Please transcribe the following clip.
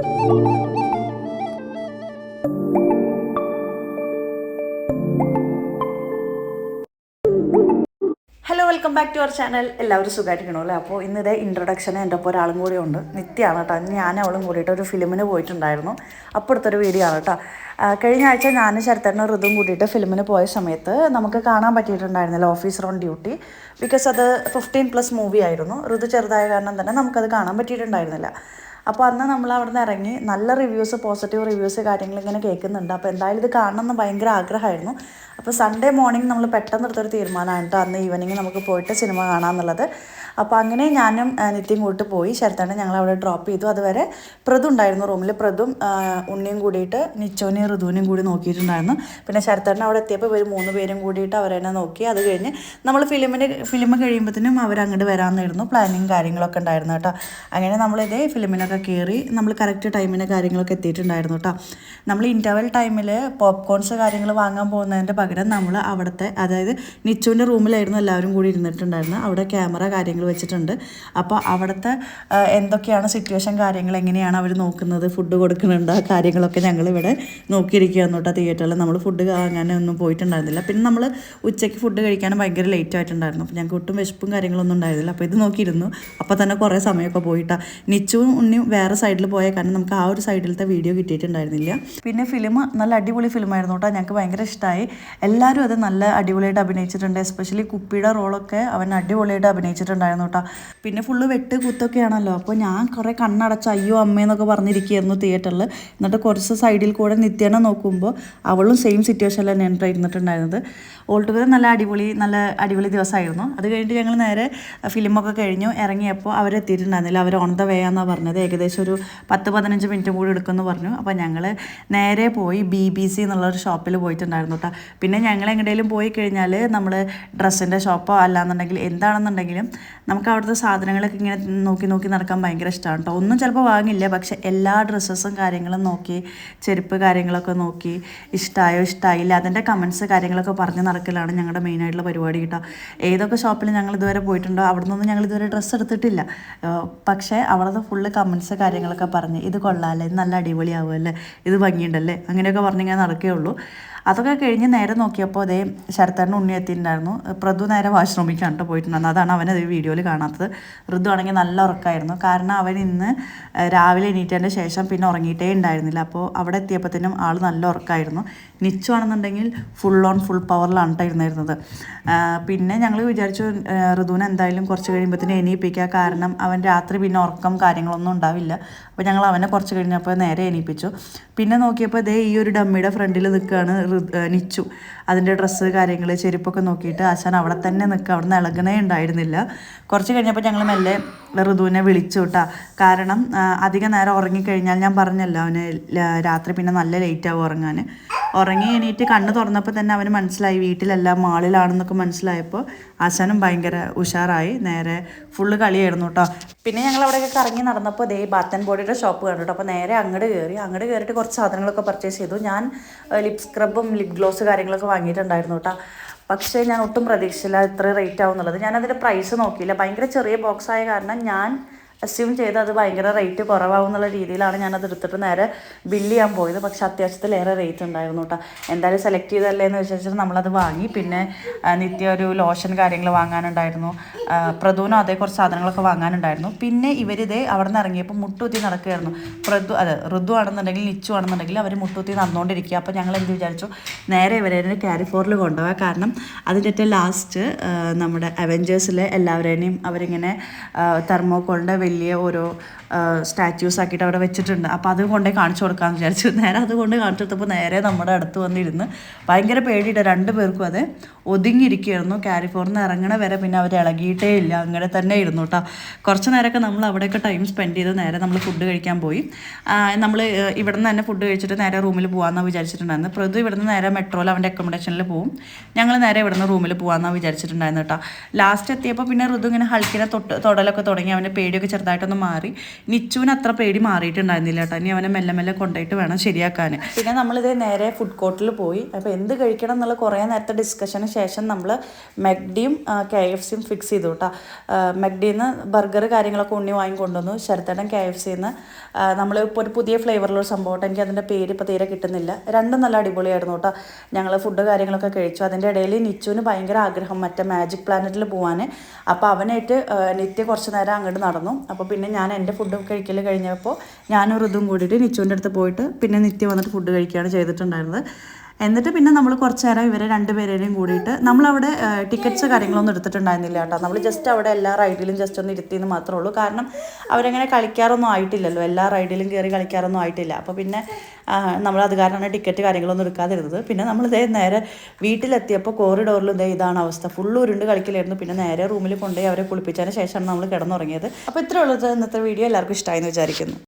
Hello welcome back to our channel എല്ലാവരും സുഖമായിട്ടിരിക്കണോ അല്ലേ? അപ്പോൾ ഇന്നിതേ ഇൻട്രൊഡക്ഷൻ എന്റെ ഒപ്പം ഒരാളും കൂടി ഉണ്ട്. നിത്യമാണ് കേട്ടോ ഞാൻ അവളും കൂടിയിട്ട് ഒരു ഫിലിമിന് പോയിട്ടുണ്ടായിരുന്നു. അപ്പുറത്തൊരു വീഡിയോ ആണ് കേട്ടോ കഴിഞ്ഞ ആഴ്ച ഞാൻ ശരത്തേട്ടനും ഋതും കൂടിയിട്ട് ഫിലിമിന് പോയ സമയത്ത് നമുക്ക് കാണാൻ പറ്റിയിട്ടുണ്ടായിരുന്നില്ല ഓഫീസർ ഓൺ ഡ്യൂട്ടി ബിക്കോസ് അത് ഫിഫ്റ്റീൻ പ്ലസ് മൂവി ആയിരുന്നു. ഋതു ചെറുതായ കാരണം തന്നെ നമുക്കത് കാണാൻ പറ്റിയിട്ടുണ്ടായിരുന്നില്ല. അപ്പോൾ അന്ന് നമ്മൾ അവിടെ നിന്ന് ഇറങ്ങി നല്ല റിവ്യൂസ് പോസിറ്റീവ് റിവ്യൂസ് കാര്യങ്ങൾ ഇങ്ങനെ കേൾക്കുന്നുണ്ട്. അപ്പോൾ എന്തായാലും ഇത് കാണണം എന്ന് ഭയങ്കര ആഗ്രഹമായിരുന്നു. അപ്പോൾ സൺഡേ മോർണിംഗ് നമ്മൾ പെട്ടെന്ന് എടുത്തൊരു തീരുമാനമാണ് അന്ന് ഈവനിങ് നമുക്ക് പോയിട്ട് സിനിമ കാണാമെന്നുള്ളത് അപ്പോൾ അങ്ങനെ ഞാനും നിത്യം കൂട്ട് പോയി. ശരത്താണ് ഞങ്ങൾ അവിടെ ഡ്രോപ്പ് ചെയ്തു. അതുവരെ പ്രതു ഉണ്ടായിരുന്നു റൂമിൽ പ്രതും ഉണ്ണിയും കൂടിയിട്ട് നിച്ചോനെയും ഋതുവിനെയും കൂടി നോക്കിയിട്ടുണ്ടായിരുന്നു. പിന്നെ ശരത്തേട്ടൻ അവിടെ എത്തിയപ്പോൾ ഇവർ മൂന്ന് പേരും കൂടിയിട്ട് അവരെന്നെ നോക്കി. അത് കഴിഞ്ഞ് നമ്മൾ ഫിലിമിന് ഫിലിം കഴിയുമ്പോഴത്തേനും അവരങ്ങോട്ട് വരാമെന്നായിരുന്നു പ്ലാനിങ് കാര്യങ്ങളൊക്കെ ഉണ്ടായിരുന്നു കേട്ടോ. അങ്ങനെ നമ്മളിതേ ഫിലിമിനൊക്കെ കയറി നമ്മൾ കറക്റ്റ് ടൈമിന് കാര്യങ്ങളൊക്കെ എത്തിയിട്ടുണ്ടായിരുന്നു കേട്ടോ. നമ്മൾ ഇന്റർവൽ ടൈമിൽ പോപ്കോൺസ് കാര്യങ്ങൾ വാങ്ങാൻ പോകുന്നതിന്റെ പകരം നമ്മൾ അവിടുത്തെ അതായത് നിച്ചുവിന്റെ റൂമിലായിരുന്നു എല്ലാവരും കൂടി ഇരുന്നിട്ടുണ്ടായിരുന്നു അവിടെ ക്യാമറ കാര്യങ്ങൾ വെച്ചിട്ടുണ്ട്. അപ്പോൾ അവിടുത്തെ എന്തൊക്കെയാണ് സിറ്റുവേഷൻ കാര്യങ്ങൾ എങ്ങനെയാണ് അവർ നോക്കുന്നത്? ഫുഡ് കൊടുക്കുന്നുണ്ട്? ആ കാര്യങ്ങളൊക്കെ ഞങ്ങളിവിടെ നോക്കിയിരിക്കുകയാണ് കേട്ടോ തിയേറ്ററിൽ നമ്മൾ ഫുഡ് വാങ്ങാനൊന്നും പോയിട്ടുണ്ടായിരുന്നില്ല. പിന്നെ നമ്മൾ ഉച്ചയ്ക്ക് ഫുഡ് കഴിക്കാനും ഭയങ്കര ലേറ്റ് ആയിട്ടുണ്ടായിരുന്നു. അപ്പോൾ ഞങ്ങൾക്ക് ഒട്ടും വിശപ്പും കാര്യങ്ങളൊന്നും ഉണ്ടായിരുന്നില്ല. അപ്പോൾ ഇത് നോക്കിയിരുന്നു. അപ്പോൾ തന്നെ കുറേ സമയമൊക്കെ പോയിട്ടാ. നിച്ചുവും ഉണ്ണിയും വേറെ സൈഡിൽ പോയ കാരണം നമുക്ക് ആ ഒരു സൈഡിലത്തെ വീഡിയോ കിട്ടിയിട്ടുണ്ടായിരുന്നില്ല. പിന്നെ ഫിലിം നല്ല അടിപൊളി ഫിലിമായിരുന്നു കേട്ടോ. ഞങ്ങൾക്ക് ഭയങ്കര ഇഷ്ടമായി എല്ലാവരും അത് നല്ല അടിപൊളിയായിട്ട് അഭിനയിച്ചിട്ടുണ്ട്. എസ്പെഷ്യലി കുപ്പിയുടെ റോളൊക്കെ അവൻ അടിപൊളിയായിട്ട് അഭിനയിച്ചിട്ടുണ്ടായിരുന്നു. കേട്ടോ. പിന്നെ ഫുള്ള് വെട്ട് കുത്തൊക്കെയാണല്ലോ. അപ്പോൾ ഞാൻ കുറേ കണ്ണടച്ച് അയ്യോ അമ്മയെന്നൊക്കെ പറഞ്ഞിരിക്കുകയായിരുന്നു തിയേറ്ററിൽ എന്നിട്ട് കുറച്ച് സൈഡിൽ കൂടെ നിത്യേനെ നോക്കുമ്പോൾ അവളും സെയിം സിറ്റുവേഷനിൽ തന്നെയാണ് ഇരുന്നിട്ടുണ്ടായിരുന്നത്. ഓൾ ടുഗദർ നല്ല അടിപൊളി നല്ല അടിപൊളി ദിവസമായിരുന്നു. അത് കഴിഞ്ഞിട്ട് ഞങ്ങൾ നേരെ ഫിലിമൊക്കെ കഴിഞ്ഞു. ഇറങ്ങിയപ്പോൾ അവരെത്തിയിട്ടുണ്ടായിരുന്നില്ല. അവർ ഓൺ ദ വേ എന്നാണ് പറഞ്ഞത്. ഏകദേശം ഒരു പത്ത് പതിനഞ്ച് മിനിറ്റും കൂടി എടുക്കുമെന്ന് പറഞ്ഞു. അപ്പോൾ ഞങ്ങൾ നേരെ പോയി ബി ബി സി എന്നുള്ളൊരു ഷോപ്പിൽ പോയിട്ടുണ്ടായിരുന്നു കേട്ടോ. പിന്നെ ഞങ്ങൾ എങ്ങനെയും പോയി കഴിഞ്ഞാൽ നമ്മൾ ഡ്രസ്സിന്റെ ഷോപ്പോ അല്ലാന്നുണ്ടെങ്കിൽ എന്താണെന്നുണ്ടെങ്കിലും നമുക്ക് അവിടുത്തെ സാധനങ്ങളൊക്കെ ഇങ്ങനെ നോക്കി നോക്കി നടക്കാൻ ഭയങ്കര ഇഷ്ടമാണ് കേട്ടോ. ഒന്നും ചിലപ്പോൾ വാങ്ങില്ല. പക്ഷെ എല്ലാ ഡ്രസ്സസും കാര്യങ്ങളും നോക്കി ചെരുപ്പ് കാര്യങ്ങളൊക്കെ നോക്കി ഇഷ്ടമായോ ഇഷ്ടമായില്ല അതിന്റെ കമൻസ് കാര്യങ്ങളൊക്കെ പറഞ്ഞ് നടക്കലാണ് ഞങ്ങളുടെ മെയിനായിട്ടുള്ള പരിപാടി കേട്ടോ. ഏതൊക്കെ ഷോപ്പിൽ ഞങ്ങൾ ഇതുവരെ പോയിട്ടുണ്ടോ അവിടെ നിന്നൊന്നും ഞങ്ങൾ ഇതുവരെ ഡ്രസ്സ് എടുത്തിട്ടില്ല. പക്ഷേ അവിടുത്തെ ഫുള്ള് കമൻസ് കാര്യങ്ങളൊക്കെ പറഞ്ഞ് ഇത് കൊള്ളാമല്ലേ ഇത് നല്ല അടിപൊളിയാവുമല്ലേ ഇത് ഭംഗിയുണ്ടല്ലേ അങ്ങനെയൊക്കെ പറഞ്ഞിങ്ങനെ നടക്കുകയുള്ളൂ അതൊക്കെ കഴിഞ്ഞ് നേരെ നോക്കിയപ്പോൾ അതേ ശരത്തേട്ടൻ ഉണ്ണി എത്തിയിട്ടുണ്ടായിരുന്നു. പ്രതു നേരെ വാഷ്റൂമിക്കാണ് കേട്ടോ പോയിട്ടുണ്ടായിരുന്നത്. അതാണ് അവൻ അത് വീഡിയോയിൽ കാണാത്തത്. ഋതു ആണെങ്കിൽ നല്ല ഉറക്കമായിരുന്നു കാരണം അവൻ ഇന്ന് രാവിലെ എണീറ്റതിന്റെ ശേഷം പിന്നെ ഉറങ്ങിയിട്ടേ ഉണ്ടായിരുന്നില്ല. അപ്പോൾ അവിടെ എത്തിയപ്പോഴത്തേനും ആൾ നല്ല ഉറക്കമായിരുന്നു നിച്ചു ആണെന്നുണ്ടെങ്കിൽ ഫുൾ ഓൺ ഫുൾ പവറിലാണ് ഇരുന്നിരുന്നത്. പിന്നെ ഞങ്ങൾ വിചാരിച്ചു ഋതുവിന് എന്തായാലും കുറച്ച് കഴിയുമ്പോഴത്തേനും എണീപ്പിക്കുക കാരണം അവൻ രാത്രി പിന്നെ ഉറക്കം കാര്യങ്ങളൊന്നും ഉണ്ടാവില്ല. അപ്പോൾ ഞങ്ങൾ അവനെ കുറച്ച് കഴിഞ്ഞപ്പോൾ നേരെ എണീപ്പിച്ചു. പിന്നെ നോക്കിയപ്പോൾ ഇതേ ഈ ഒരു ഡമ്മിയുടെ ഫ്രണ്ടിൽ നിൽക്കുകയാണ് നിച്ചു. അതിന്റെ ഡ്രസ്സ് കാര്യങ്ങൾ ചെരുപ്പൊക്കെ നോക്കിയിട്ട് ആശാൻ അവിടെ തന്നെ നിൽക്കുക. അവിടെ നിന്ന് ഇളകണേ ഉണ്ടായിരുന്നില്ല. കുറച്ച് കഴിഞ്ഞപ്പോൾ ഞങ്ങൾ മെല്ലെ ഋതുവിനെ വിളിച്ചു കേട്ടാ. കാരണം അധിക നേരം ഉറങ്ങിക്കഴിഞ്ഞാൽ ഞാൻ പറഞ്ഞല്ലോ അവന് രാത്രി പിന്നെ നല്ല ലേറ്റ് ആവും ഉറങ്ങാൻ. ഉറങ്ങി എണീറ്റ് കണ്ണ് തുറന്നപ്പോൾ തന്നെ അവന് മനസ്സിലായി വീട്ടിലല്ല മാളിലാണെന്നൊക്കെ മനസ്സിലായപ്പോൾ ആശാനും ഭയങ്കര ഉഷാറായി. നേരെ ഫുള്ള് കളിയായിരുന്നു കേട്ടോ പിന്നെ ഞങ്ങൾ അവിടെയൊക്കെ കറങ്ങി നടന്നപ്പോൾ ദേ ബാത്ത് ആൻഡ് ബോഡിയുടെ ഷോപ്പ് കണ്ടു കേട്ടോ അപ്പോൾ നേരെ അങ്ങോട്ട് കയറി അങ്ങോട്ട് കയറിയിട്ട് കുറച്ച് സാധനങ്ങളൊക്കെ പർച്ചേസ് ചെയ്തു. ഞാൻ ലിപ് സ്ക്രബും ലിപ് ഗ്ലോസ് കാര്യങ്ങളൊക്കെ വാങ്ങിയിട്ടുണ്ടായിരുന്നു കേട്ടോ പക്ഷേ ഞാൻ ഒട്ടും പ്രതീക്ഷിച്ചില്ല ഇത്ര റേറ്റ് ആവും എന്നുള്ളത് ഞാൻ അതിന്റെ പ്രൈസ് നോക്കിയില്ല. ഭയങ്കര ചെറിയ ബോക്സ് ആയ കാരണം ഞാൻ അസ്യൂം ചെയ്ത് അത് ഭയങ്കര റേറ്റ് കുറവാകും എന്നുള്ള രീതിയിലാണ് ഞാനത് എടുത്തിട്ട് നേരെ ബില്ല് ചെയ്യാൻ പോയത്. പക്ഷെ അത്യാവശ്യത്തിലേറെ റേറ്റ് ഉണ്ടായിരുന്നു കേട്ടോ എന്തായാലും സെലക്ട് ചെയ്തല്ലേ എന്ന് വെച്ചിട്ട് നമ്മളത് വാങ്ങി. പിന്നെ നിത്യ ഒരു ലോഷൻ കാര്യങ്ങൾ വാങ്ങാനുണ്ടായിരുന്നു. പ്രദൂനും അതേ കുറച്ച് സാധനങ്ങളൊക്കെ വാങ്ങാനുണ്ടായിരുന്നു. പിന്നെ ഇവരിതേ അവിടെ നിന്ന് ഇറങ്ങിയപ്പോൾ മുട്ടുകുത്തി നടക്കുകയായിരുന്നു. പ്രദു അതെ ഋതു ആണെന്നുണ്ടെങ്കിൽ നിച്ചു ആണെന്നുണ്ടെങ്കിൽ അവർ മുട്ടുകുത്തി നടന്നുകൊണ്ടിരിക്കുക. അപ്പോൾ ഞങ്ങൾ എന്ത് വിചാരിച്ചു? നേരെ ഇവരെ ക്യാരി ഫോറിൽ കൊണ്ടുപോകാം. കാരണം അതിന്റെ ലാസ്റ്റ് നമ്മുടെ അവഞ്ചേഴ്സിലെ എല്ലാവരെയും അവരിങ്ങനെ തെർമോക്കോളിന്റെ വലിയ ഓരോ സ്റ്റാച്യൂസ് ആക്കിയിട്ട് അവിടെ വെച്ചിട്ടുണ്ട്. അപ്പോൾ അത് കൊണ്ടേ കാണിച്ചു കൊടുക്കാമെന്ന് വിചാരിച്ചു. നേരെ അതുകൊണ്ട് കാണിച്ചു കൊടുത്തപ്പോൾ നേരെ നമ്മുടെ അടുത്ത് വന്നിരുന്ന് ഭയങ്കര പേടിയിട്ട് രണ്ട് പേർക്കും അത് ഒതുങ്ങിയിരിക്കുകയായിരുന്നു. കാലിഫോർണിയ ഇറങ്ങണ വരെ പിന്നെ അവർ ഇളകിയിട്ടേ ഇല്ല. അങ്ങനെ തന്നെ ഇരുന്നു കേട്ടോ കുറച്ച് നേരമൊക്കെ നമ്മൾ അവിടെയൊക്കെ ടൈം സ്പെൻഡ് ചെയ്ത് നേരെ നമ്മൾ ഫുഡ് കഴിക്കാൻ പോയി. നമ്മൾ ഇവിടെ നിന്ന് തന്നെ ഫുഡ് കഴിച്ചിട്ട് നേരെ റൂമിൽ പോകാമെന്നാണ് വിചാരിച്ചിട്ടുണ്ടായിരുന്നു പ്രതു ഇവിടെ നിന്ന് നേരെ മെട്രോയിൽ അവന്റെ അക്കോമഡേഷനിൽ പോകും ഞങ്ങൾ നേരെ ഇവിടെ നിന്ന് റൂമിൽ പോകാമെന്നാണ് വിചാരിച്ചിട്ടുണ്ടായിരുന്നു കേട്ടോ ലാസ്റ്റ് എത്തിയപ്പോൾ പിന്നെ ഋതു ഇങ്ങനെ ഹൾക്കിനെ തൊട്ട് തൊടലൊക്കെ തുടങ്ങി. അവന്റെ പേടിയൊക്കെ ചെറുതായിട്ടൊന്ന് മാറി. നിച്ചുവിന് അത്ര പേടി മാറിയിട്ടുണ്ടായിരുന്നില്ല കേട്ടോ. ഇനി അവനെ മെല്ലെ മെല്ലെ കൊണ്ടുപോയിട്ട് വേണം ശരിയാക്കാൻ പിന്നെ നമ്മളിത് നേരെ ഫുഡ് കോർട്ടിൽ പോയി. അപ്പോൾ എന്ത് കഴിക്കണം എന്നുള്ള കുറേ നേരത്തെ ഡിസ്കഷന് ശേഷം നമ്മൾ മെഗ്ഡിയും കെ എഫ് സിയും ഫിക്സ് ചെയ്തു കേട്ടോ. മെഗ്ഡിയിൽ നിന്ന് ബർഗർ കാര്യങ്ങളൊക്കെ ഉണ്ണി വാങ്ങിക്കൊണ്ടുവന്നു ശരത്തേട്ടൻ കെ എഫ് സിയിൽ നിന്ന് നമ്മൾ ഇപ്പോൾ ഒരു പുതിയ ഫ്ലേവറിലുള്ള സംഭവം എനിക്ക് അതിന്റെ പേര് ഇപ്പോൾ തീരെ കിട്ടുന്നില്ല. രണ്ടും നല്ല അടിപൊളിയായിരുന്നു കേട്ടോ. ഞങ്ങൾ ഫുഡ് കാര്യങ്ങളൊക്കെ കഴിച്ചു. അതിന്റെ ഇടയിൽ നിച്ചുവിന് ഭയങ്കര ആഗ്രഹം മറ്റേ മാജിക് പ്ലാനറ്റിൽ പോകാൻ അപ്പോൾ അവനായിട്ട് നിത്യ കുറച്ച് നേരം അങ്ങോട്ട് നടന്നു. അപ്പോൾ പിന്നെ ഞാൻ എന്റെ ഫുഡ് കഴിക്കൽ കഴിഞ്ഞപ്പോൾ ഞാനും ഋതും കൂടിയിട്ട് നിച്ചുവിന്റെ അടുത്ത് പോയിട്ട് പിന്നെ നിത്യം വന്നിട്ട് ഫുഡ് കഴിക്കുകയാണ് ചെയ്തിട്ടുണ്ടായിരുന്നത്. എന്നിട്ട് പിന്നെ നമ്മൾ കുറച്ച് നേരം ഇവരെ രണ്ടുപേരെയും കൂടിയിട്ട് നമ്മളവിടെ ടിക്കറ്റ്സ് കാര്യങ്ങളൊന്നും എടുത്തിട്ടുണ്ടായിരുന്നില്ല കേട്ടോ. നമ്മൾ ജസ്റ്റ് അവിടെ എല്ലാ റൈഡിലും ജസ്റ്റ് ഒന്ന് ഇരുത്തിയെന്ന് മാത്രമേ ഉള്ളൂ. കാരണം അവരങ്ങനെ കളിക്കാറൊന്നും ആയിട്ടില്ലല്ലോ. എല്ലാ റൈഡിലും കയറി കളിക്കാറൊന്നും ആയിട്ടില്ല. അപ്പോൾ പിന്നെ നമ്മൾ അത് കാരണമാണ് ടിക്കറ്റ് കാര്യങ്ങളൊന്നും എടുക്കാതിരുന്നത്. പിന്നെ നമ്മൾ ഇതേ നേരെ വീട്ടിലെത്തിയപ്പോൾ കോറിഡോറിൽ ഇതേ ഇതാണ് അവസ്ഥ. ഫുള്ള് ഉരുണ്ട് കളിക്കലായിരുന്നു. പിന്നെ നേരെ റൂമിൽ കൊണ്ടുപോയി അവരെ കുളിപ്പിച്ചതിന് ശേഷമാണ് നമ്മൾ കിടന്നുറങ്ങിയത്. അപ്പോൾ ഇത്രയുള്ളത് ഇന്നത്തെ വീഡിയോ എല്ലാവർക്കും ഇഷ്ടമായി എന്ന് വിചാരിക്കുന്നു.